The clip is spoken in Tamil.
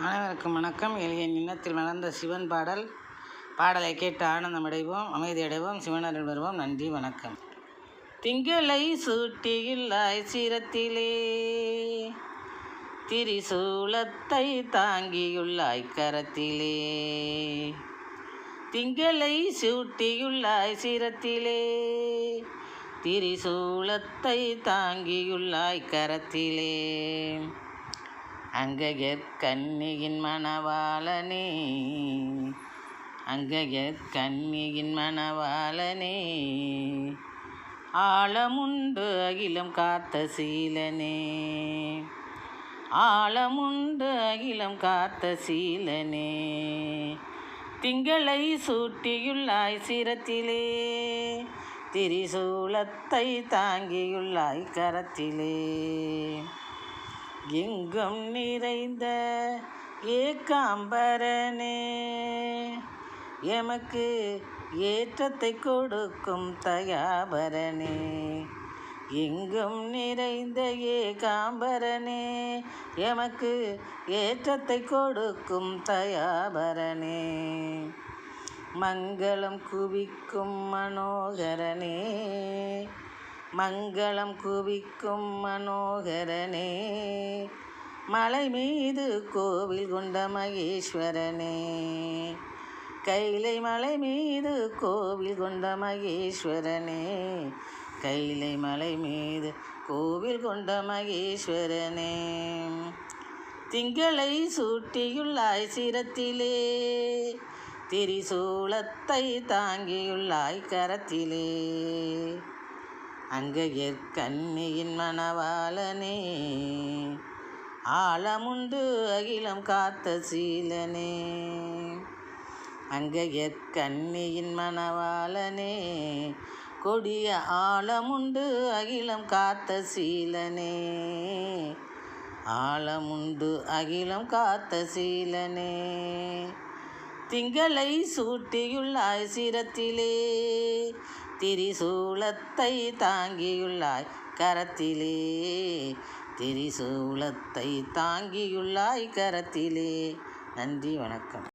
அனைவருக்கும் வணக்கம். எளிய இன்னத்தில் வளர்ந்த சிவன் பாடல் பாடலை கேட்டு ஆனந்தமடைவோம் அமைதியடைவோம் சிவனருள் வருவோம். நன்றி வணக்கம். திங்களை சூட்டியுள்ளாய் சிரத்திலே திரிசூலத்தை தாங்கியுள்ளாய் கரத்திலே. திங்களை சூட்டியுள்ளாய் சிரத்திலே திரிசூலத்தை தாங்கியுள்ளாய் கரத்திலே. அங்கையர் கன்னியின் மணவாளனே. அங்கையர் கன்னியின் மணவாளனே. ஆழமுண்டு அகிலம் காத்த சீலனே. ஆழமுண்டு அகிலம் காத்த சீலனே. திங்களை சூட்டியுள்ளாய் சிரத்திலே. திரிசூலத்தை தாங்கியுள்ளாய் கரத்திலே. எங்கும் நிறைந்த ஏகாம்பரனே எமக்கு ஏற்றத்தை கொடுக்கும் தயாபரனே. எங்கும் நிறைந்த ஏகாம்பரனே எமக்கு ஏற்றத்தை கொடுக்கும் தயாபரனே. மங்களம் குவிக்கும் மனோகரனே மங்களம் குவிக்கும் மனோகரனே. மலை மீது கோவில் கொண்ட மகேஸ்வரனே. கைலை மலை மீது கோவில் கொண்ட மகேஸ்வரனே. கைலை மலை மீது கோவில் கொண்ட மகேஸ்வரனே. திங்களை சூட்டியுள்ளாய் சிரத்திலே. திரிசூலத்தை தாங்கியுள்ளாய் கரத்திலே. அங்கையர் மணவாளனே. ஆழமுண்டு அகிலம் காத்த சீலனே. அங்கையர் மணவாளனே. கொடிய ஆழமுண்டு அகிலம் காத்த சீலனே. ஆழமுண்டு அகிலம் காத்த சீலனே. திங்களை சூட்டியுள்ளாய் சிரத்திலே திரிசூலத்தை தாங்கியுள்ளாய் கரத்திலே திரிசூலத்தை தாங்கியுள்ளாய் கரத்திலே. நன்றி வணக்கம்.